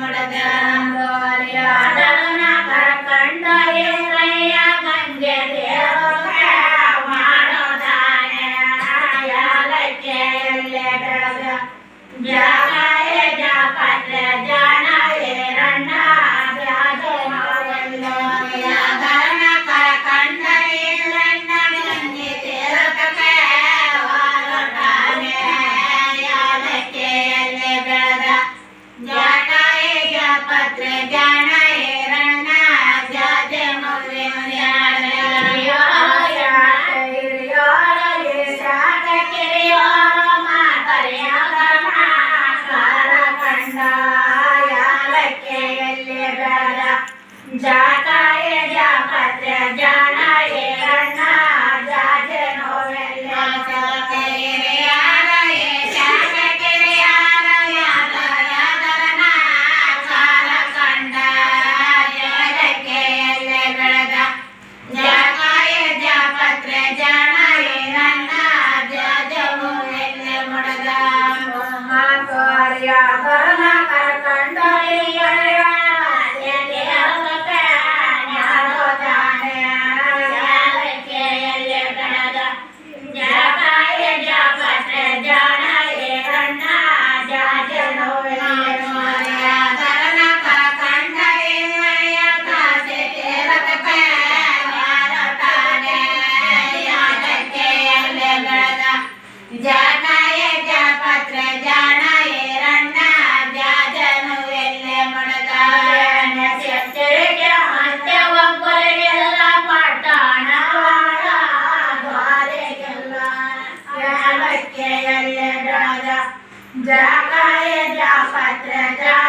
ಮಾಡದ ಜಾತಾಯ ಜಾಪತ್ಯ ಜಾಣ ಶ್ರೀರಾಮನ ಜಾಗಯ ಜಾಪತ್ರ ಜಾ